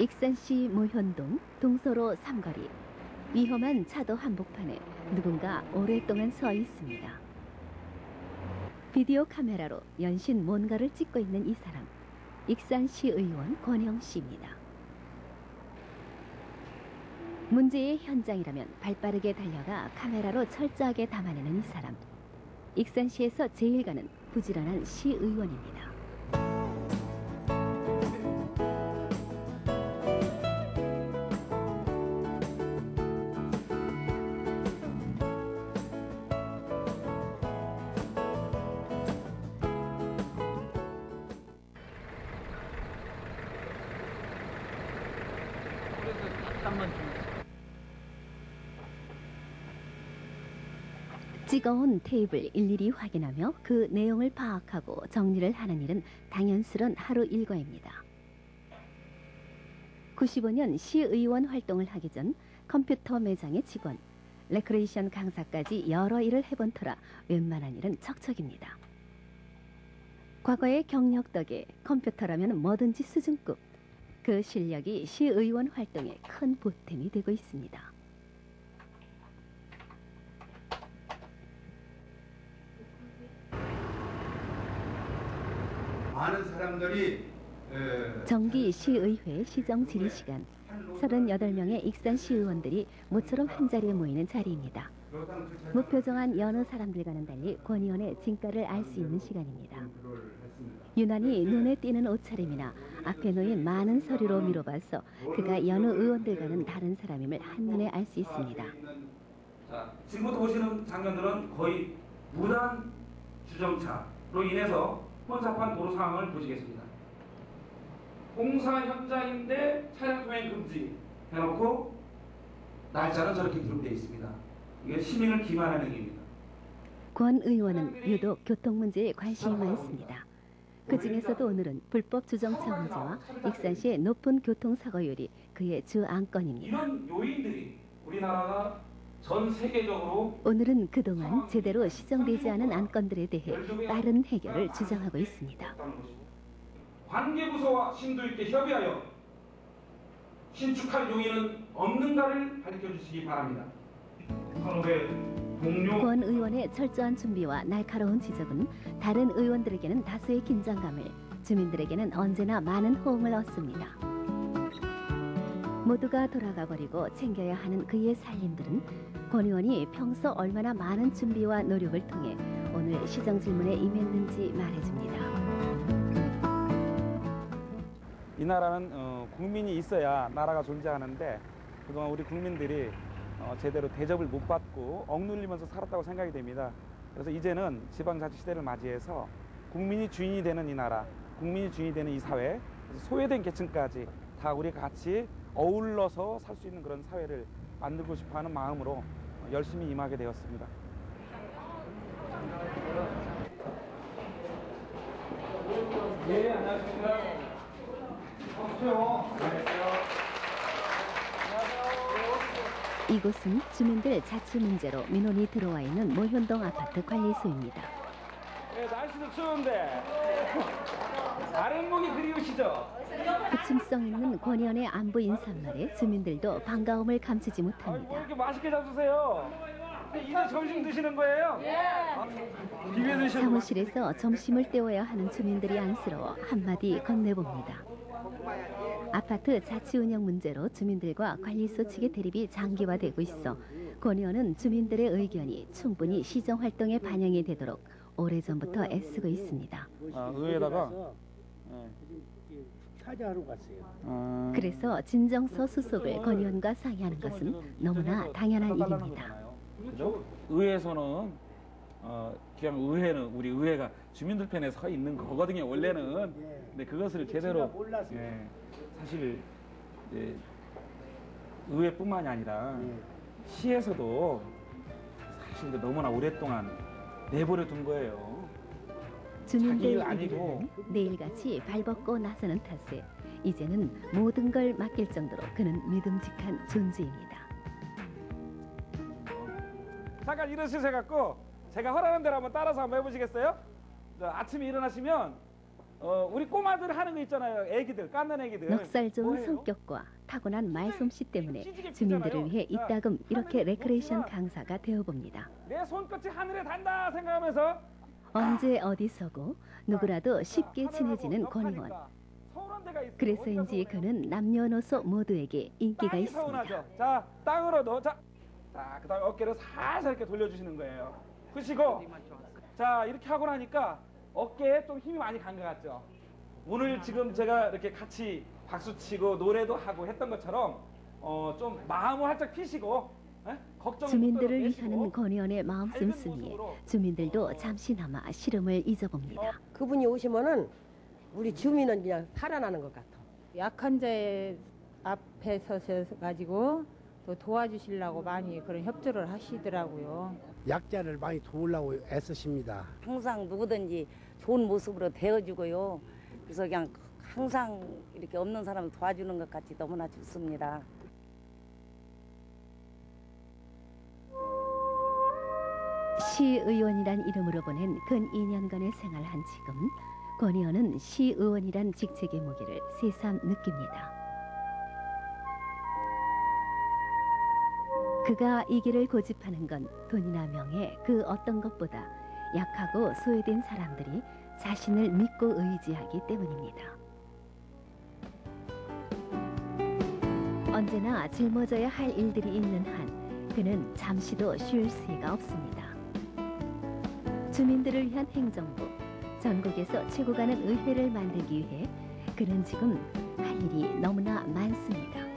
익산시 모현동 동서로 삼거리 위험한 차도 한복판에 누군가 오랫동안 서 있습니다. 비디오 카메라로 연신 뭔가를 찍고 있는 이 사람 익산시 의원 권영 씨입니다. 문제의 현장이라면 발빠르게 달려가 카메라로 철저하게 담아내는 이 사람 익산시에서 제일 가는 부지런한 시의원입니다. 찍어온 테이블 일일이 확인하며 그 내용을 파악하고 정리를 하는 일은 당연스런 하루 일과입니다. 95년 시의원 활동을 하기 전 컴퓨터 매장의 직원, 레크레이션 강사까지 여러 일을 해본 터라 웬만한 일은 척척입니다. 과거의 경력 덕에 컴퓨터라면 뭐든지 수준급. 그 실력이 시의원 활동에 큰 보탬이 되고 있습니다. 많은 사람들이 에, 정기 시의회 시정 질의 시간 38명의 익산 시 의원들이 모처럼 한자리에 모이는 자리입니다. 무표정한 여느 사람들과는 달리 권 의원의 진가를 알 수 있는 시간입니다. 컨트롤을 했습니다. 유난히 눈에 띄는 옷차림이나 앞에 놓인 많은 서류로 미뤄봐서 그가 여느 의원들과는 다른 사람임을 한눈에 알 수 있습니다. 자, 지금부터 보시는 장면들은 거의 무단 주정차로 인해서 혼잡한 도로 상황을 보시겠습니다. 공사 현장인데 차량 통행 금지 해놓고 날짜는 저렇게 기록되어 있습니다. 이게 시민을 기만하는 행위입니다. 권 의원은 유독 교통 문제에 관심이 많습니다. 그 중에서도 오늘은 불법 주정차 문제와 익산시의 높은 교통사고율이 그의 주 안건입니다. 이런 요인들이 우리나라가 전 세계적으로 오늘은 그동안 제대로 시정되지 않은 안건들에 대해 빠른 해결을 주장하고 있습니다. 관계부서와 심도 있게 협의하여 신축할 용의는 없는가를 밝혀주시기 바랍니다. 선후배 동료 권 의원의 철저한 준비와 날카로운 지적은 다른 의원들에게는 다수의 긴장감을, 주민들에게는 언제나 많은 호응을 얻습니다. 모두가 돌아가 버리고 챙겨야 하는 그의 살림들은 권 의원이 평소 얼마나 많은 준비와 노력을 통해 오늘 시정 질문에 임했는지 말해줍니다. 이 나라는 어, 국민이 있어야 나라가 존재하는데 그동안 우리 국민들이 어, 제대로 대접을 못 받고 억눌리면서 살았다고 생각이 됩니다. 그래서 이제는 지방자치 시대를 맞이해서 국민이 주인이 되는 이 나라, 국민이 주인이 되는 이 사회, 소외된 계층까지 다 우리 같이 어울러서 살 수 있는 그런 사회를 만들고 싶어하는 마음으로 열심히 임하게 되었습니다. 예 안녕하십니까. 어서요. 이곳은 주민들 자치 문제로 민원이 들어와 있는 모현동 아파트 관리소입니다. 네, 날씨도 추운데 아랫목이 그리우시죠? 부침성 있는 권 의원의 안부 인사말에 주민들도 반가움을 감추지 못합니다. 이렇게 맛있게 잡수세요? 이제 점심 드시는 거예요? 예. 비벼 사무실에서 점심을 때워야 하는 주민들이 안쓰러워 한마디 건네봅니다. 아파트 자치 운영 문제로 주민들과 관리소 측의 대립이 장기화되고 있어 권 의원은 주민들의 의견이 충분히 시정 활동에 반영이 되도록 오래전부터 애쓰고 있습니다. 아, 의회에다가 찾아하러 갔어요. 어, 그래서 진정서 수속을 권 의원과 상의하는 것은 너무나 당연한 일입니다. 그죠? 의회에서는 어, 그냥 의회는 우리 의회가 주민들 편에 서 있는 거거든요. 원래는. 예. 근데 그것을 제대로 몰랐어요. 예, 사실 이제 의회뿐만이 아니라 예. 시에서도 사실 너무나 오랫동안 내버려 둔 거예요. 주민들 자기 일 아니고. 일은 내일같이 발벗고 나서는 탓에 이제는 모든 걸 맡길 정도로 그는 믿음직한 존재입니다. 잠깐 일어서셔 갖고 제가 허락하는 대로 한번 따라서 한번 해보시겠어요? 자, 아침에 일어나시면 어, 우리 꼬마들 하는 거 있잖아요. 애기들, 깐난 애기들. 넉살 좋은 뭐예요? 성격과 타고난 말솜씨 때문에 주민들을. 위해 자, 이따금 이렇게 하늘이 레크레이션 강사가 되어봅니다. 내 손끝이 하늘에 닿는다 생각하면서 언제 어디서고 누구라도 쉽게 친해지는 권희원. 그래서인지? 그는 남녀노소 모두에게 인기가 땅이 있습니다. 서운하죠. 자, 땅으로 넣어. 자, 자, 그다음에 어깨를 살살 이렇게 돌려주시는 거예요. 푸시고, 자 이렇게 하고 나니까 어깨에 좀 힘이 많이 간 것 같죠. 오늘 지금 제가 이렇게 같이 박수 치고 노래도 하고 했던 것처럼 어, 좀 마음을 활짝 피시고 에? 걱정 주민들을 위하는 권희원의 마음 씀씀이에 주민들도 잠시나마 시름을 잊어봅니다. 그분이 오시면은 우리 주민은 그냥 살아나는 것 같아. 약한 자의 앞에 서서 가지고 또 도와주시려고 많이 그런 협조를 하시더라고요. 약자를 많이 도우려고 애쓰십니다. 항상 누구든지 좋은 모습으로 되어주고요. 그래서 그냥 항상 이렇게 없는 사람을 도와주는 것 같이 너무나 좋습니다. 시의원이란 이름으로 보낸 근 2년간의 생활한 지금 권희원은 시의원이란 직책의 무게를 새삼 느낍니다. 그가 이 길을 고집하는 건 돈이나 명예 그 어떤 것보다 약하고 소외된 사람들이 자신을 믿고 의지하기 때문입니다. 언제나 짊어져야 할 일들이 있는 한 그는 잠시도 쉴 새가 없습니다. 주민들을 위한 행정부, 전국에서 최고 가는 의회를 만들기 위해 그는 지금 할 일이 너무나 많습니다.